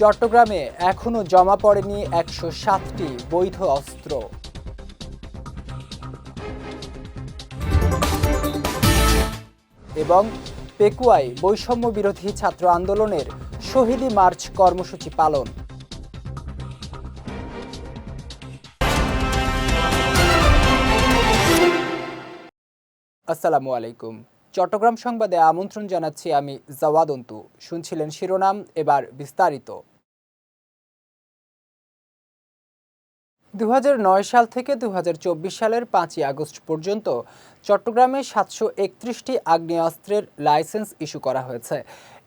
চট্টগ্রামে এখনও জমা পড়েনি একশো সাতটি বৈধ অস্ত্র। এবং পেকুয়ায় বৈষম্য বিরোধী ছাত্র আন্দোলনের শহীদি মার্চ কর্মসূচি পালন। আসসালামু আলাইকুম। চট্টগ্রাম সংবাদে আমন্ত্রণ জানাচ্ছি আমি জাওয়াদন্তু শুনছিলেন শিরোনাম, এবার বিস্তারিত। দু হাজার নয় সাল থেকে দু হাজার চব্বিশ সালের পাঁচই আগস্ট পর্যন্ত চট্টগ্রামে সাতশো একত্রিশটি আগ্নেয়াস্ত্রের লাইসেন্স ইস্যু করা হয়েছে।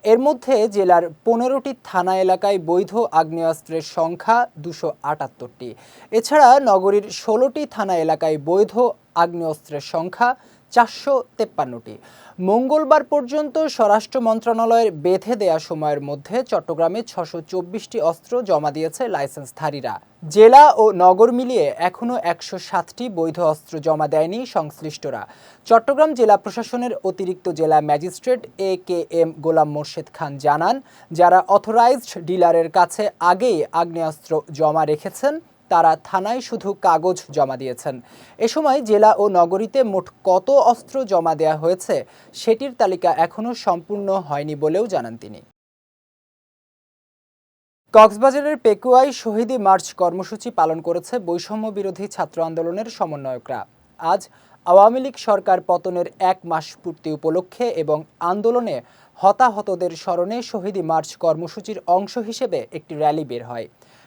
এর মধ্যে জেলার পনেরোটি থানা এলাকায় বৈধ আগ্নেয়াস্ত্রের সংখ্যা দুশো আটাত্তরটি। এছাড়া নগরীর ষোলোটি থানা এলাকায় বৈধ আগ্নেয়াস্ত্রের সংখ্যা চারশো তেপ্পান্নটি। মঙ্গলবার পর্যন্ত স্বরাষ্ট্র মন্ত্রণালয়ের বেঁধে দেয়া সময়ের মধ্যে চট্টগ্রামে ছশো চব্বিশটি অস্ত্র জমা দিয়েছে লাইসেন্সধারীরা। জেলা ও নগর মিলিয়ে এখনও একশো সাতটি বৈধ অস্ত্র জমা দেয়নি সংশ্লিষ্টরা। চট্টগ্রাম জেলা প্রশাসনের অতিরিক্ত জেলা magistrate A K M Golam Morshed Khan জানান, যারা অথরাইজড ডিলারের কাছে আগেই আগ্নেয়াস্ত্র জমা রেখেছেন তারা থানায় শুধু কাগজ জমা দিয়েছেন। এ সময় জেলা ও নগরীতে মোট কত অস্ত্র জমা দেয়া হয়েছে সেটির তালিকা এখনও সম্পূর্ণ হয়নি বলেও জানান তিনি। কক্সবাজারের পেকুয়ায় শহীদি মার্চ কর্মসূচি পালন করেছে বৈষম্য বিরোধী ছাত্র আন্দোলনের সমন্বয়করা। আজ আওয়ামী লীগ সরকার পতনের এক মাস পূর্তি উপলক্ষে এবং আন্দোলনে হতাহতদের স্মরণে শহীদি মার্চ কর্মসূচির অংশ হিসেবে একটি র্যালি বের হয়।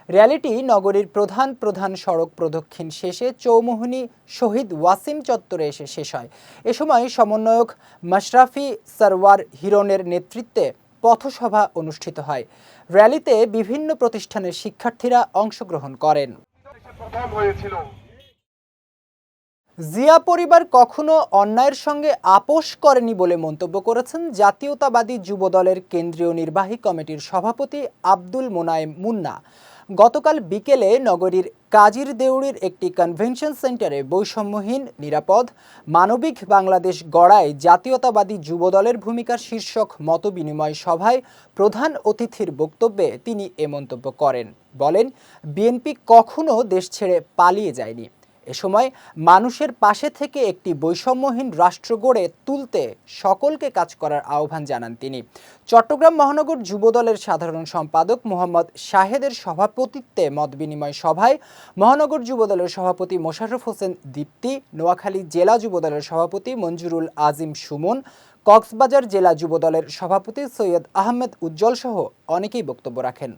র্যালিটি নগরীর প্রধান প্রধান সড়ক প্রদক্ষিণ শেষে চৌমোহনী শহীদ ওয়াসিম চত্বরে এসে শেষ হয়। এ সময় সমন্বয়ক মাশরাফি সরওয়ার হিরনের নেতৃত্বে পথসভা অনুষ্ঠিত হয়। র্যালিতে বিভিন্ন প্রতিষ্ঠানের শিক্ষার্থীরা অংশগ্রহণ করেন। জিয়া পরিবার কখনো অন্যায়ের সঙ্গে আপোষ করেনি বলে মন্তব্য করেছেন জাতীয়তাবাদী যুবদলের কেন্দ্রীয় নির্বাহী কমিটির সভাপতি আব্দুল মোনায়েম মুন্না। গতকাল বিকেলে নগরীর কাজির দেউড়ির একটি কনভেনশন সেন্টারে বৈষম্যহীন, নিরাপদ, মানবিক বাংলাদেশ গড়ায় জাতীয়তাবাদী যুবদলের ভূমিকার শীর্ষক মতবিনিময় সভায় প্রধান অতিথির বক্তব্যে তিনি এ মন্তব্য করেন। বলেন, বিএনপি কখনো দেশ ছেড়ে পালিয়ে যায়নি। এ সময় মানুষের পাশে থেকে একটি বৈষম্যহীন রাষ্ট্র গড়ে তুলতে সকলকে কাজ করার আহ্বান জানান তিনি। চট্টগ্রাম মহানগর যুবদলের সাধারণ সম্পাদক মোহাম্মদ শাহেদের সভাপতিত্বে মত বিনিময় সভায় মহানগর যুবদলের সভাপতি মোশাররফ হোসেন দীপ্তি, নোয়াখালী জেলা যুবদলের সভাপতি মঞ্জুরুল আজিম সুমন, কক্সবাজার জেলা যুবদলের সভাপতি সৈয়দ আহমেদ উজ্জ্বল সহ অনেকেই বক্তব্য রাখেন।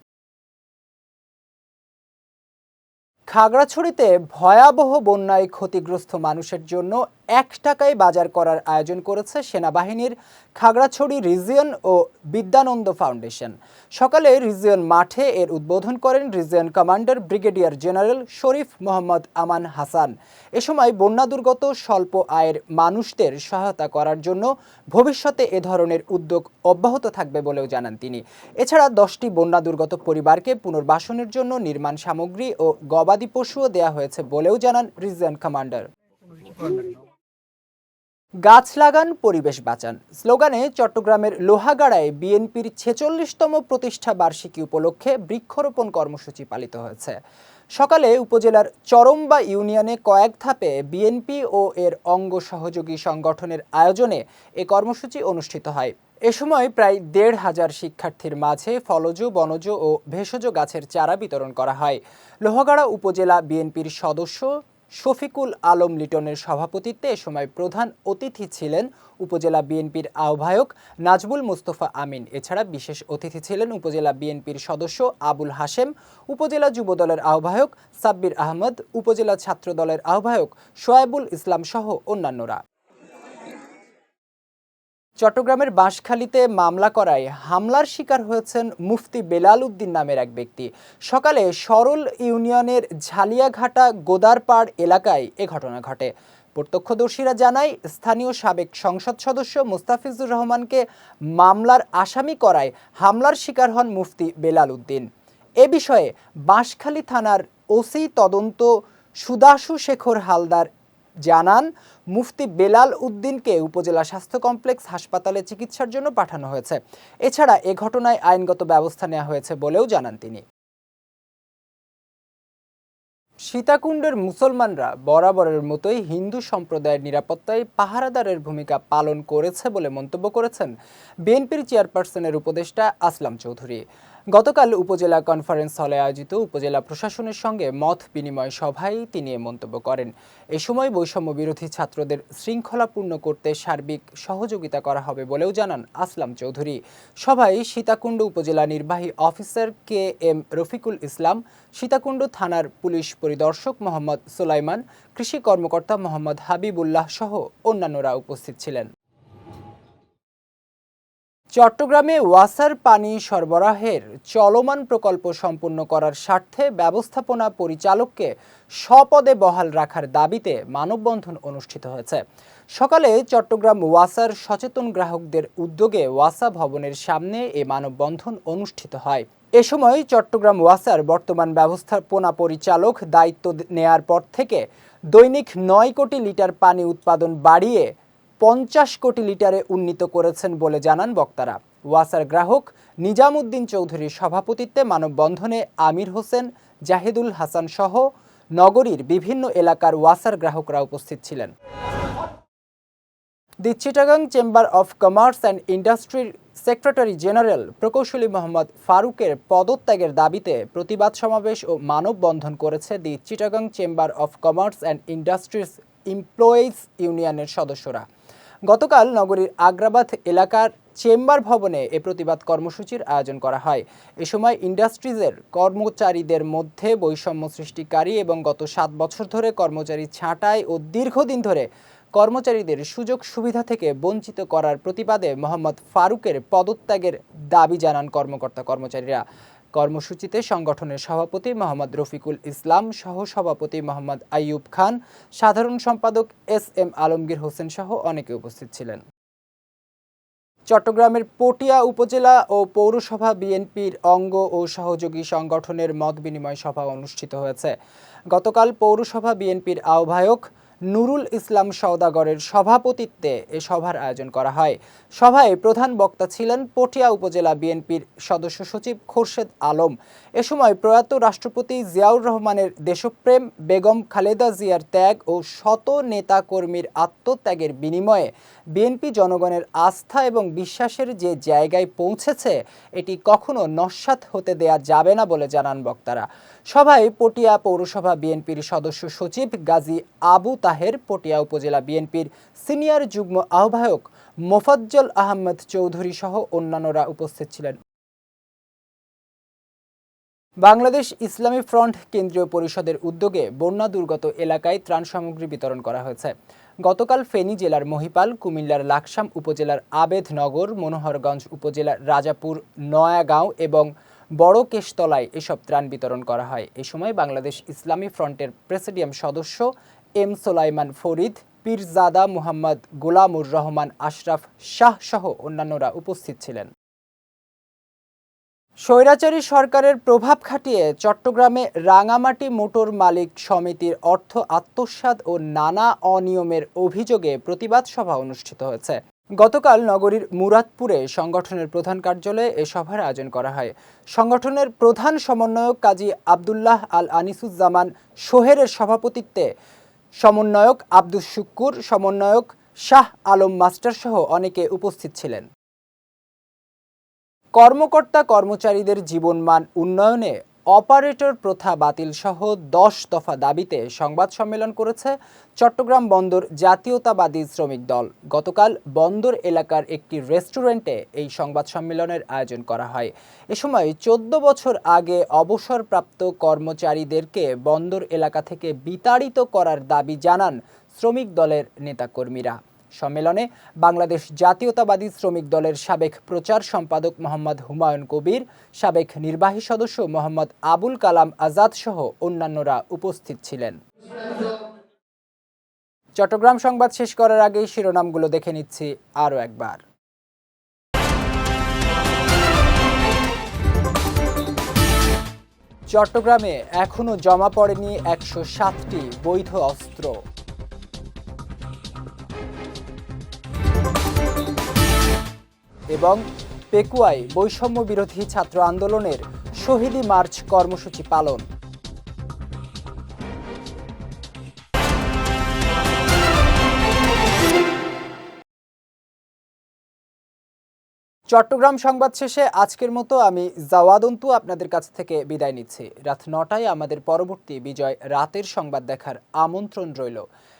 খাগড়াছড়িতে ভয়াবহ বন্যায় ক্ষতিগ্রস্ত মানুষের জন্য এক টাকায় বাজার করার আয়োজন করেছে সেনাবাহিনীর খাগড়াছড়ি রিজিয়ন ও বিদ্যানন্দ ফাউন্ডেশন। সকালে রিজিয়ন মাঠে এর উদ্বোধন করেন region commander brigadier general Sharif Mohammad Aman Hasan. এ সময় বন্যা দুর্গত স্বল্প আয়ের মানুষদের সহায়তা করার জন্য ভবিষ্যতে এ ধরনের উদ্যোগ অব্যাহত থাকবে বলেও জানান তিনি। এছাড়া দশটি বন্যা দুর্গত পরিবারকে পুনর্বাসনের জন্য নির্মাণ সামগ্রী ও গবাদি পশুও দেয়া হয়েছে বলেও জানান রিজিয়ন কমান্ডার। গাছ লাগান, পরিবেশ বাঁচান। স্লোগানে চট্টগ্রামের লোহাগাড়ায় বিএনপির ছেচল্লিশতম প্রতিষ্ঠা বার্ষিকী উপলক্ষে বৃক্ষরোপণ কর্মসূচি পালিত হয়েছে। সকালে উপজেলার চরম্বা ইউনিয়নে কয়েক ধাপে বিএনপি ও এর অঙ্গ সহযোগী সংগঠনের আয়োজনে এ কর্মসূচি অনুষ্ঠিত হয়। এ সময় প্রায় দেড় হাজার শিক্ষার্থীর মাঝে ফলজ, বনজ ও ভেষজ গাছের চারা বিতরণ করা হয়। লোহাগাড়া উপজেলা বিএনপির সদস্য শফিকুল আলম লিটনের সভাপতিত্বে এ সময় প্রধান অতিথি ছিলেন উপজেলা বিএনপির আহ্বায়ক নাজবুল মুস্তফা আমিন। এছাড়া বিশেষ অতিথি ছিলেন উপজেলা বিএনপির সদস্য আবুল হাশেম, উপজেলা যুবদলের আহ্বায়ক সাব্বির আহমদ, উপজেলা ছাত্রদলের আহ্বায়ক শোয়েবুল ইসলাম সহ অন্যান্যরা। চট্টগ্রামের বাঁশখালীতে মামলা করায় হামলার শিকার হয়েছেন মুফতি বেলাল উদ্দিন নামের এক ব্যক্তি। সকালে সরল ইউনিয়নের ঝালিয়াঘাটা গোদারপাড় এলাকায় এ ঘটনা ঘটে। প্রত্যক্ষদর্শীরা জানায়, স্থানীয় সাবেক সংসদ সদস্য মুস্তাফিজুর রহমানকে মামলার আসামি করায় হামলার শিকার হন মুফতি বেলাল উদ্দিন। এ বিষয়ে বাঁশখালী থানার ওসি তদন্ত সুদাসু শেখর হালদার জানান, মুফতি বেলাল উদ্দিনকে উপজেলা স্বাস্থ্য কমপ্লেক্স হাসপাতালে চিকিৎসার জন্য পাঠানো হয়েছে। এছাড়া এ ঘটনায় আইনগত ব্যবস্থা নেওয়া হয়েছে বলেও জানান তিনি। সীতাকুণ্ডের মুসলমানরা বরাবরের মতোই হিন্দু সম্প্রদায়ের নিরাপত্তায় পাহারাদারের ভূমিকা পালন করেছে বলে মন্তব্য করেছেন বিএনপির চেয়ারপারসনের উপদেষ্টা আসলাম চৌধুরী। গতকাল উপজেলা কনফারেন্স হলে আয়োজিত উপজেলা প্রশাসনের সঙ্গে মত বিনিময় সভায় তিনি এ মন্তব্য করেন। এ সময় বৈষম্য বিরোধী ছাত্রদের শৃঙ্খলাপূর্ণ করতে সার্বিক সহযোগিতা করা হবে বলেও জানান আসলাম চৌধুরী। সভায় সীতাকুণ্ড উপজেলা নির্বাহী officer K M Rafiqul Islam, Sitakunda থানার পুলিশ পরিদর্শক মোহাম্মদ সুলাইমান, কৃষি কর্মকর্তা মোহাম্মদ হাবিবুল্লাহ সহ অন্যান্যরা উপস্থিত ছিলেন। চট্টগ্রামে ওয়াসার পানি সরবরাহের চলমান প্রকল্প সম্পূর্ণ করার স্বার্থে ব্যবস্থাপনা পরিচালককে স্বপদে বহাল রাখার দাবিতে মানববন্ধন অনুষ্ঠিত হয়েছে। সকালে চট্টগ্রাম ওয়াসার সচেতন গ্রাহকদের উদ্যোগে ওয়াসা ভবনের সামনে এ মানববন্ধন অনুষ্ঠিত হয়। এ সময় চট্টগ্রাম ওয়াসার বর্তমান ব্যবস্থাপনা পরিচালক দায়িত্ব নেয়ার পর থেকে দৈনিক নয় কোটি লিটার পানি উৎপাদন বাড়িয়ে পঞ্চাশ কোটি লিটারে উন্নীত করেছেন বলে জানান বক্তারা। ওয়াসার গ্রাহক নিজামুদ্দিন চৌধুরীর সভাপতিত্বে মানববন্ধনে আমির হোসেন, জাহিদুল হাসান সহ নগরীর বিভিন্ন এলাকার ওয়াসার গ্রাহকরা উপস্থিত ছিলেন। The Chittagong chamber of commerce and ইন্ডাস্ট্রির সেক্রেটারি জেনারেল প্রকৌশলী মোহাম্মদ ফারুকের পদত্যাগের দাবিতে প্রতিবাদ সমাবেশ ও মানববন্ধন করেছে the Chittagong chamber of commerce and industries employees ইউনিয়নের সদস্যরা। গতকাল নগরীর আগ্রাবাদ এলাকার চেম্বার ভবনে এ প্রতিবাদ কর্মসূচির আয়োজন করা হয়। এ সময় ইন্ডাস্ট্রিজের কর্মচারীদের মধ্যে বৈষম্য সৃষ্টিকারী এবং গত সাত বছর ধরে কর্মচারী ছাঁটাই ও দীর্ঘদিন ধরে কর্মচারীদের সুযোগ সুবিধা থেকে বঞ্চিত করার প্রতিবাদে মোহাম্মদ ফারুকের পদত্যাগের দাবি জানান কর্মকর্তা কর্মচারীরা কর্মসূচিতে সংগঠনের সভাপতি মোহাম্মদ রফিকুল ইসলাম সহ সভাপতি মোহাম্মদ আইয়ুব খান, সাধারণ সম্পাদক এস এম আলমগীর হোসেন সহ অনেকে উপস্থিত ছিলেন। চট্টগ্রামের পটিয়া উপজেলা ও পৌরসভা বিএনপির অঙ্গ ও সহযোগী সংগঠনের মত বিনিময় সভা অনুষ্ঠিত হয়েছে। গতকাল পৌরসভা বিএনপির আহ্বায়ক নুরুল ইসলাম সওদাগরের সভাপতিত্বে এ সভার আয়োজন করা হয়। সভায় প্রধান বক্তা ছিলেন পটিয়া উপজেলা বিএনপির সদস্য সচিব খোরশেদ আলম। এ সময় প্রয়াত রাষ্ট্রপতি জিয়াউর রহমানের দেশপ্রেম, বেগম খালেদা জিয়ার ত্যাগ ও শত নেতাকর্মীর আত্মত্যাগের বিনিময়ে বিএনপি জনগণের আস্থা এবং বিশ্বাসের যে জায়গায় পৌঁছেছে, এটি কখনো নস্যাৎ হতে দেয়া যাবে না বলে জানান বক্তারা। সভায় পটিয়া পৌরসভা বিএনপির সদস্য সচিব গাজী আবু তাহের, পটিয়া উপজেলা বিএনপির সিনিয়র যুগ্ম আহ্বায়ক মোফাজ্জল আহমেদ চৌধুরী সহ অন্যান্যরা উপস্থিত ছিলেন। বাংলাদেশ ইসলামী ফ্রন্ট কেন্দ্রীয় পরিষদের উদ্যোগে বন্যা দুর্গত এলাকায় ত্রাণ সামগ্রী বিতরণ করা হয়েছে। গতকাল ফেনী জেলার মহিপাল, কুমিল্লার লাকসাম উপজেলার আবেদনগর মনোহরগঞ্জ উপজেলার রাজাপুর, নয়াগাঁও এবং বড় কেশতলায় এসব ত্রাণ বিতরণ করা হয়। এ সময় বাংলাদেশ ইসলামী ফ্রন্টের প্রেসিডিয়াম সদস্য এম সোলাইমান ফরিদ, পীরজাদা মুহাম্মদ গোলামুর রহমান আশরাফ শাহ সহ অন্যান্যরা উপস্থিত ছিলেন। স্বৈরাচারী সরকারের প্রভাব খাটিয়ে চট্টগ্রামে রাঙামাটি মোটর মালিক সমিতির অর্থ আত্মসাৎ ও নানা অনিয়মের অভিযোগে প্রতিবাদ সভা অনুষ্ঠিত হয়েছে। গতকাল নগরীর মুরাদপুরে সংগঠনের প্রধান কার্যালয়ে এ সভার আয়োজন করা হয়। সংগঠনের প্রধান সমন্বয়ক কাজী আবদুল্লাহ আল আনিসুজ্জামান সোহেরের সভাপতিত্বে সমন্বয়ক আব্দুস শুক্কুর, সমন্বয়ক শাহ আলম মাস্টার সহ অনেকে উপস্থিত ছিলেন। কর্মকর্তা কর্মচারীদের জীবনমান উন্নয়নে অপারেটর প্রথা বাতিল সহ দশ দফা দাবিতে সংবাদ সম্মেলন করেছে চট্টগ্রাম বন্দর জাতীয়তাবাদী শ্রমিক দল। গতকাল বন্দর এলাকার একটি রেস্টুরেন্টে এই সংবাদ সম্মেলনের আয়োজন করা হয়। এ সময় চোদ্দ বছর আগে অবসরপ্রাপ্ত কর্মচারীদেরকে বন্দর এলাকা থেকে বিতাড়িত করার দাবি জানান শ্রমিক দলের নেতাকর্মীরা। সম্মেলনে বাংলাদেশ জাতীয়তাবাদী শ্রমিক দলের সাবেক প্রচার সম্পাদক মোহাম্মদ হুমায়ুন কবির, সাবেক নির্বাহী সদস্য মোহাম্মদ আবুল কালাম আজাদ সহ অন্যান্যরা উপস্থিত ছিলেন। চট্টগ্রাম সংবাদ শেষ করার আগেই শিরোনামগুলো দেখে নিচ্ছি আরও একবার। চট্টগ্রামে এখনও জমা পড়েনি একশো সাতটি বৈধ অস্ত্র। এবং পেকুয়ায় বৈষম্য বিরোধী ছাত্র আন্দোলনের শহীদি মার্চ কর্মসূচি পালন। চট্টগ্রাম সংবাদ শেষে আজকের মতো আমি জাওয়াদন্তু আপনাদের কাছ থেকে বিদায় নিচ্ছি। রাত নটায় আমাদের পরবর্তী বিজয় রাতের সংবাদ দেখার আমন্ত্রণ রইল।